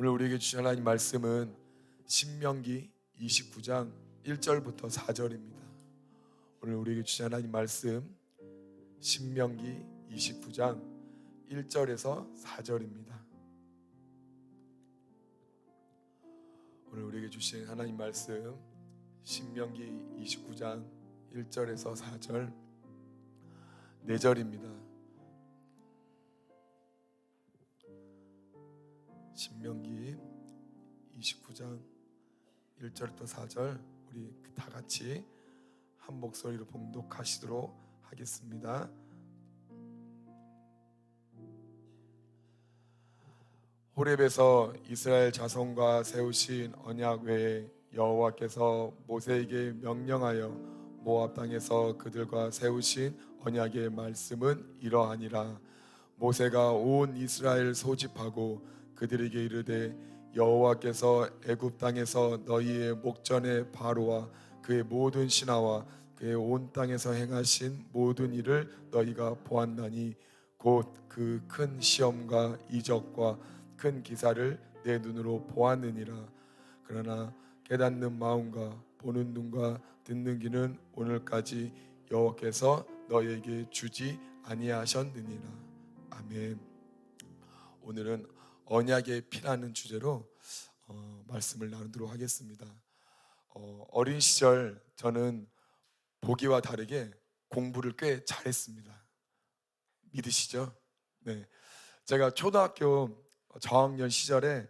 오늘 우리에게 주신 하나님 말씀은 신명기 29장 1절부터 4절입니다. 오늘 우리에게 주신 하나님 말씀 신명기 29장 1절에서 4절입니다. 오늘 우리에게 주신 하나님 말씀 신명기 29장 1절에서 4절 4절입니다. 신명기 29장 1절부터 4절 우리 다 같이 한 목소리로 봉독하시도록 하겠습니다. 호렙에서 이스라엘 자손과 세우신 언약 외에 여호와께서 모세에게 명령하여 모압 땅에서 그들과 세우신 언약의 말씀은 이러하니라 모세가 온 이스라엘 소집하고 그들에게 이르되 여호와께서 애굽 땅에서 너희의 목전에 바로와 그의 모든 신하와 그의 온 땅에서 행하신 모든 일을 너희가 보았나니 곧 그 큰 시험과 이적과 큰 기사를 내 눈으로 보았느니라. 그러나 깨닫는 마음과 보는 눈과 듣는 귀는 오늘까지 여호와께서 너희에게 주지 아니하셨느니라. 아멘. 오늘은 언약의 피라는 주제로 어, 말씀을 나누도록 하겠습니다. 어, 어린 시절 저는 보기와 다르게 공부를 꽤 잘했습니다. 믿으시죠? 네, 제가 초등학교 저학년 시절에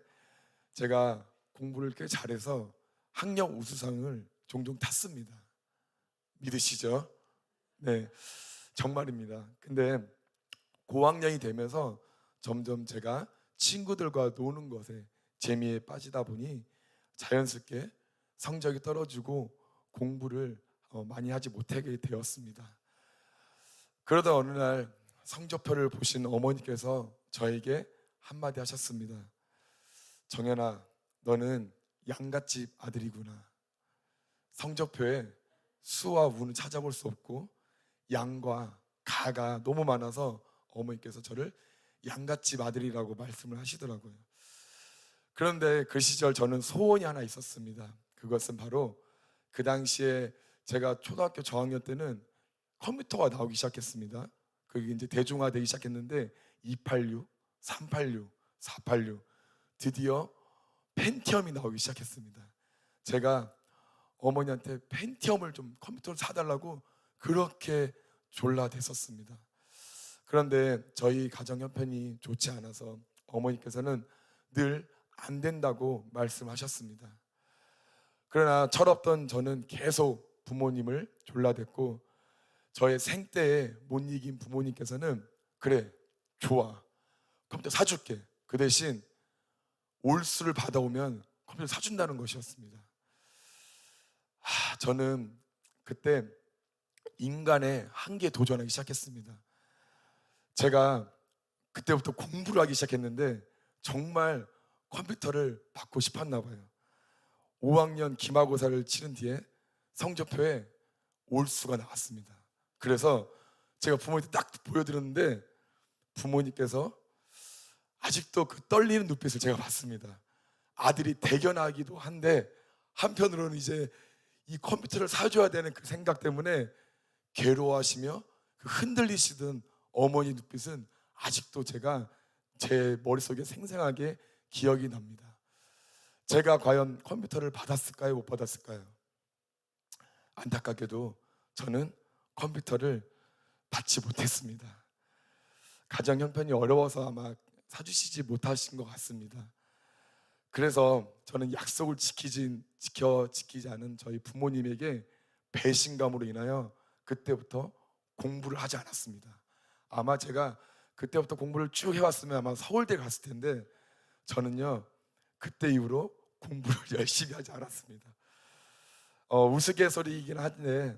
제가 공부를 꽤 잘해서 학력 우수상을 종종 탔습니다. 믿으시죠? 네, 정말입니다. 근데 고학년이 되면서 점점 제가 친구들과 노는 것에 재미에 빠지다 보니 자연스럽게 성적이 떨어지고 공부를 어, 많이 하지 못하게 되었습니다. 그러다 어느 날 성적표를 보신 어머니께서 저에게 한마디 하셨습니다. 정연아, 너는 양갓집 아들이구나. 성적표에 수와 우는 찾아볼 수 없고 양과 가가 너무 많아서 어머니께서 저를 양갓집 아들이라고 말씀을 하시더라고요. 그런데 그 시절 저는 소원이 하나 있었습니다. 그것은 바로 그 당시에 제가 초등학교 저학년 때는 컴퓨터가 나오기 시작했습니다. 그게 이제 대중화되기 시작했는데 286, 386, 486 드디어 펜티엄이 나오기 시작했습니다. 제가 어머니한테 펜티엄을 좀 컴퓨터를 사달라고 그렇게 졸라 댔었습니다. 그런데 저희 가정 형편이 좋지 않아서 어머니께서는 늘 안 된다고 말씀하셨습니다. 그러나 철없던 저는 계속 부모님을 졸라댔고 저의 생때에 못 이긴 부모님께서는 그래 좋아 컴퓨터 사줄게 그 대신 올수를 받아오면 컴퓨터 사준다는 것이었습니다. 하, 저는 그때 인간의 한계에 도전하기 시작했습니다. 제가 그때부터 공부를 하기 시작했는데 정말 컴퓨터를 받고 싶었나 봐요. 5학년 기말고사를 치른 뒤에 성적표에 올수가 나왔습니다. 그래서 제가 부모님한테 딱 보여드렸는데 부모님께서 아직도 그 떨리는 눈빛을 제가 봤습니다. 아들이 대견하기도 한데 한편으로는 이제 이 컴퓨터를 사줘야 되는 그 생각 때문에 괴로워하시며 그 흔들리시던 어머니 눈빛은 아직도 제가 제 머릿속에 생생하게 기억이 납니다. 제가 과연 컴퓨터를 받았을까요? 못 받았을까요? 안타깝게도 저는 컴퓨터를 받지 못했습니다. 가정 형편이 어려워서 아마 사주시지 못하신 것 같습니다. 그래서 저는 약속을 지키지, 지켜 지키지 않은 저희 부모님에게 배신감으로 인하여 그때부터 공부를 하지 않았습니다. 아마 제가 그때부터 공부를 쭉 해왔으면 아마 서울대 갔을 텐데 저는요 그때 이후로 공부를 열심히 하지 않았습니다. 어, 우스갯소리이긴 한데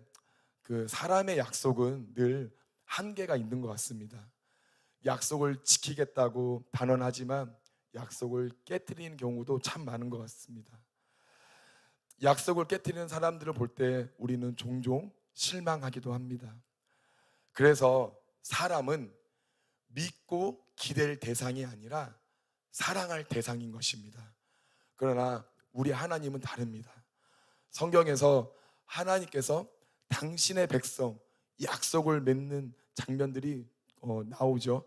그 사람의 약속은 늘 한계가 있는 것 같습니다. 약속을 지키겠다고 단언하지만 약속을 깨뜨리는 경우도 참 많은 것 같습니다. 약속을 깨뜨리는 사람들을 볼 때 우리는 종종 실망하기도 합니다. 그래서 사람은 믿고 기댈 대상이 아니라 사랑할 대상인 것입니다. 그러나 우리 하나님은 다릅니다. 성경에서 하나님께서 당신의 백성 약속을 맺는 장면들이 어, 나오죠.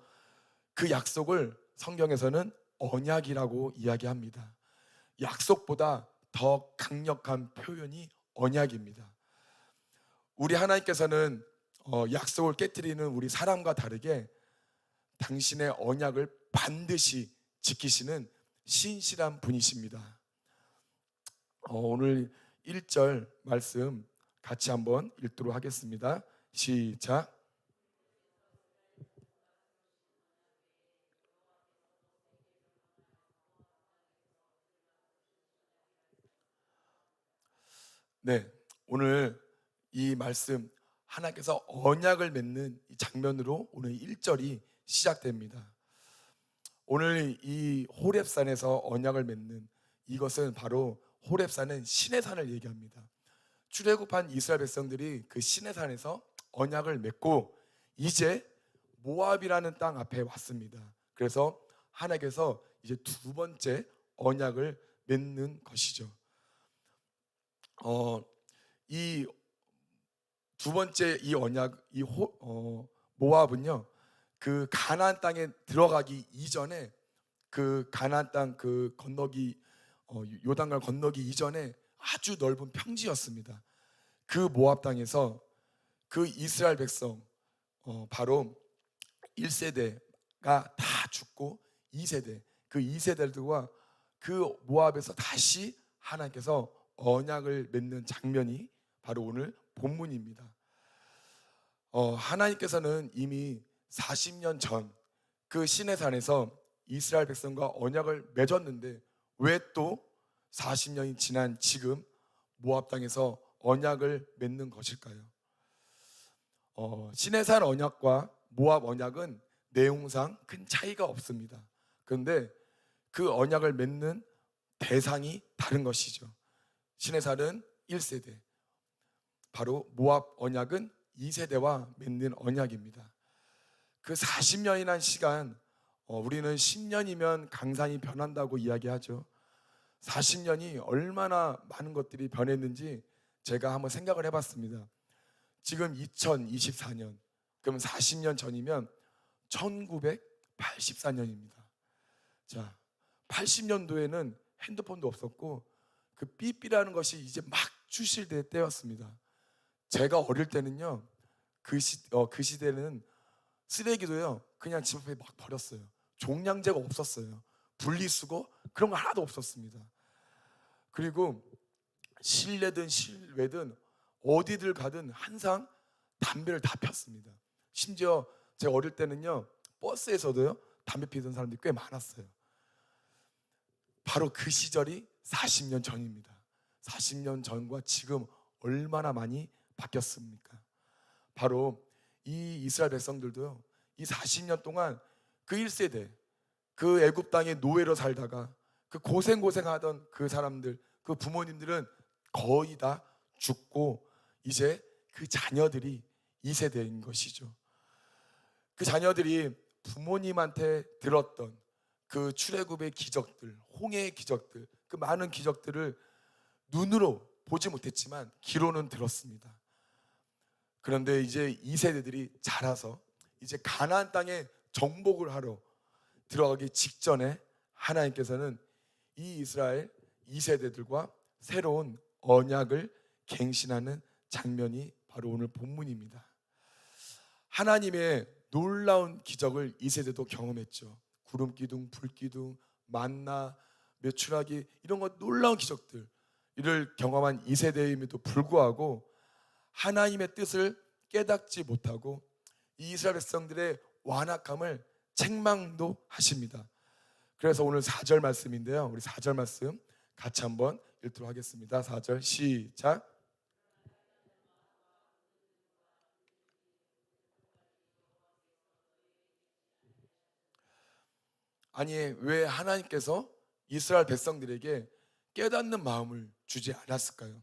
그 약속을 성경에서는 언약이라고 이야기합니다. 약속보다 더 강력한 표현이 언약입니다. 우리 하나님께서는 어, 약속을 깨뜨리는 우리 사람과 다르게 당신의 언약을 반드시 지키시는 신실한 분이십니다. 어, 오늘 1절 말씀 같이 한번 읽도록 하겠습니다. 시작. 네, 오늘 이 말씀 하나님께서 언약을 맺는 이 장면으로 오늘 1절이 시작됩니다. 오늘 이 호렙산에서 언약을 맺는 이것은 바로 호렙산은 신의 산을 얘기합니다. 출애굽한 이스라엘 백성들이 그 신의 산에서 언약을 맺고 이제 모압이라는 땅 앞에 왔습니다. 그래서 하나님께서 이제 두 번째 언약을 맺는 것이죠. 어, 이 두 번째 이 언약, 이 호, 어, 모압은요, 그 가나안 땅에 들어가기 이전에 그 가나안 땅 그 건너기 어, 요단강 건너기 이전에 아주 넓은 평지였습니다. 그 모압 땅에서 그 이스라엘 백성 어, 바로 1세대가 다 죽고 2세대 그 2세대들과 그 모압에서 다시 하나님께서 언약을 맺는 장면이 바로 오늘 본문입니다. 어, 하나님께서는 이미 40년 전그 시내산에서 이스라엘 백성과 언약을 맺었는데 왜 또 40년이 지난 지금 모압 땅에서 언약을 맺는 것일까요? 어, 시내산 언약과 모압 언약은 내용상 큰 차이가 없습니다. 그런데 그 언약을 맺는 대상이 다른 것이죠. 시내산은 1세대, 바로 모압 언약은 2세대와 맺는 언약입니다. 그 40년이란 시간, 어, 우리는 10년이면 강산이 변한다고 이야기하죠. 40년이 얼마나 많은 것들이 변했는지 제가 한번 생각을 해봤습니다. 지금 2024년, 그럼 40년 전이면 1984년입니다. 자, 80년도에는 핸드폰도 없었고 그 삐삐라는 것이 이제 막 출시될 때였습니다. 제가 어릴 때는요, 그, 시, 어, 그 시대는 쓰레기도요, 그냥 집 앞에 막 버렸어요. 종량제가 없었어요. 분리수거 그런 거 하나도 없었습니다. 그리고 실내든 실외든 어디들 가든 항상 담배를 다 폈습니다. 심지어 제가 어릴 때는요 버스에서도요 담배 피던 사람들이 꽤 많았어요. 바로 그 시절이 40년 전입니다. 40년 전과 지금 얼마나 많이 바뀌었습니까? 바로 이 이스라엘 백성들도요. 이 40년 동안 그 1세대 그 애굽 땅에 노예로 살다가 그 고생 고생하던 그 사람들 그 부모님들은 거의 다 죽고 이제 그 자녀들이 2세대인 것이죠. 그 자녀들이 부모님한테 들었던 그 출애굽의 기적들, 홍해의 기적들, 그 많은 기적들을 눈으로 보지 못했지만 귀로는 들었습니다. 그런데 이제 2세대들이 자라서 이제 가나안 땅에 정복을 하러 들어가기 직전에 하나님께서는 이 이스라엘 2세대들과 새로운 언약을 갱신하는 장면이 바로 오늘 본문입니다. 하나님의 놀라운 기적을 2세대도 경험했죠. 구름 기둥, 불 기둥, 만나, 매출하기 이런 것 놀라운 기적들 이를 경험한 2세대임에도 불구하고 하나님의 뜻을 깨닫지 못하고 이 이스라엘 백성들의 완악함을 책망도 하십니다. 그래서 오늘 4절 말씀인데요. 우리 4절 말씀 같이 한번 읽도록 하겠습니다. 4절 시작. 아니 왜 하나님께서 이스라엘 백성들에게 깨닫는 마음을 주지 않았을까요?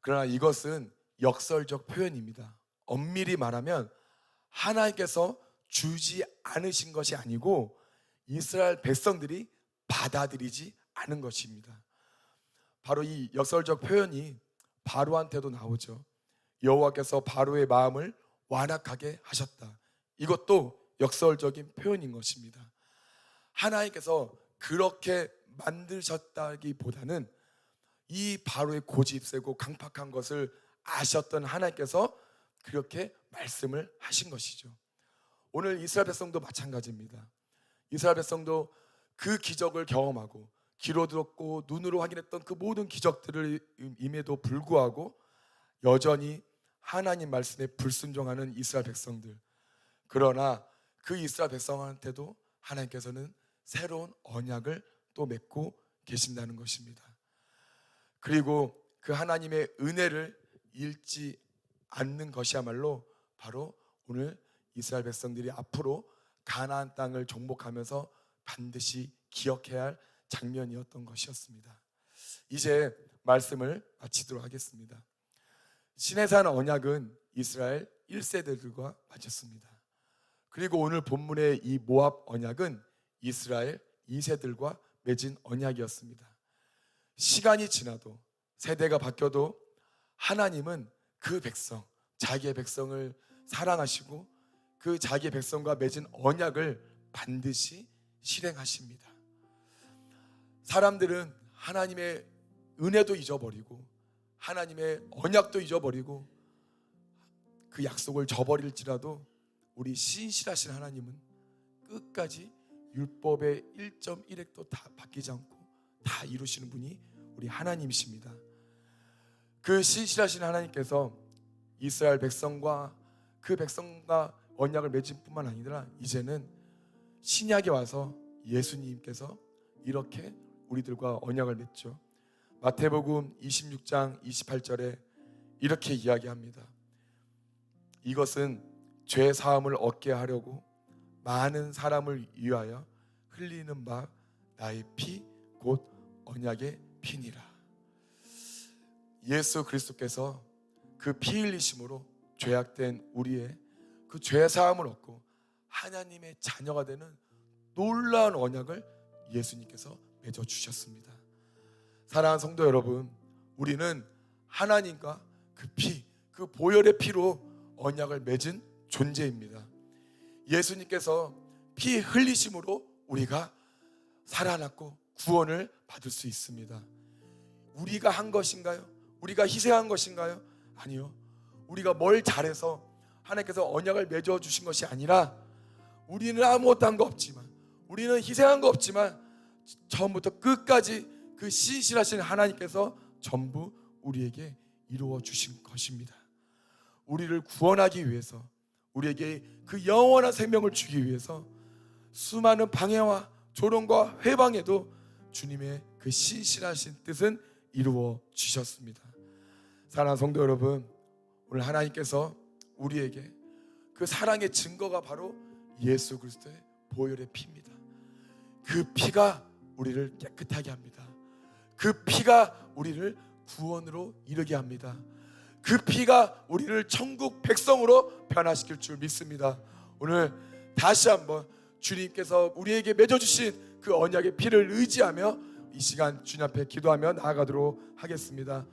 그러나 이것은 역설적 표현입니다. 엄밀히 말하면 하나님께서 주지 않으신 것이 아니고 이스라엘 백성들이 받아들이지 않은 것입니다. 바로 이 역설적 표현이 바로한테도 나오죠. 여호와께서 바로의 마음을 완악하게 하셨다. 이것도 역설적인 표현인 것입니다. 하나님께서 그렇게 만드셨다기보다는 이 바로의 고집 세고 강팍한 것을 아셨던 하나님께서 그렇게 말씀을 하신 것이죠. 오늘 이스라엘 백성도 마찬가지입니다. 이스라엘 백성도 그 기적을 경험하고 귀로 들었고 눈으로 확인했던 그 모든 기적들을 임에도 불구하고 여전히 하나님 말씀에 불순종하는 이스라엘 백성들. 그러나 그 이스라엘 백성한테도 하나님께서는 새로운 언약을 또 맺고 계신다는 것입니다. 그리고 그 하나님의 은혜를 잃지 않는 것이야말로 바로 오늘 이스라엘 백성들이 앞으로 가나안 땅을 정복하면서 반드시 기억해야 할 장면이었던 것이었습니다. 이제 말씀을 마치도록 하겠습니다. 시내산 언약은 이스라엘 1세대들과 맞췄습니다. 그리고 오늘 본문의 이 모압 언약은 이스라엘 2세들과 맺은 언약이었습니다. 시간이 지나도 세대가 바뀌어도 하나님은 그 백성, 자기의 백성을 사랑하시고 그 자기의 백성과 맺은 언약을 반드시 실행하십니다. 사람들은 하나님의 은혜도 잊어버리고 하나님의 언약도 잊어버리고 그 약속을 저버릴지라도 우리 신실하신 하나님은 끝까지 율법의 1.1획도 다 바뀌지 않고 다 이루시는 분이 우리 하나님이십니다. 그 신실하신 하나님께서 이스라엘 백성과 그 백성과 언약을 맺을 뿐만 아니라 이제는 신약에 와서 예수님께서 이렇게 우리들과 언약을 맺죠. 마태복음 26장 28절에 이렇게 이야기합니다. 이것은 죄 사함을 얻게 하려고 많은 사람을 위하여 흘리는 바 나의 피 곧 언약의 피니라. 예수 그리스도께서 그 피 흘리심으로 죄악된 우리의 그 죄 사함을 얻고 하나님의 자녀가 되는 놀라운 언약을 예수님께서 맺어 주셨습니다. 사랑하는 성도 여러분, 우리는 하나님과 그 피, 그 보혈의 피로 언약을 맺은 존재입니다. 예수님께서 피 흘리심으로 우리가 살아났고 구원을 받을 수 있습니다. 우리가 한 것인가요? 우리가 희생한 것인가요? 아니요. 우리가 뭘 잘해서 하나님께서 언약을 맺어 주신 것이 아니라 우리는 아무것도 한 거 없지만 우리는 희생한 거 없지만 처음부터 끝까지 그 신실하신 하나님께서 전부 우리에게 이루어 주신 것입니다. 우리를 구원하기 위해서 우리에게 그 영원한 생명을 주기 위해서 수많은 방해와 조롱과 회방에도 주님의 그 신실하신 뜻은 이루어 주셨습니다. 사랑하는 성도 여러분, 오늘 하나님께서 우리에게 그 사랑의 증거가 바로 예수 그리스도의 보혈의 피입니다. 그 피가 우리를 깨끗하게 합니다. 그 피가 우리를 구원으로 이르게 합니다. 그 피가 우리를 천국 백성으로 변화시킬 줄 믿습니다. 오늘 다시 한번 주님께서 우리에게 맺어주신 그 언약의 피를 의지하며 이 시간 주님 앞에 기도하며 나아가도록 하겠습니다.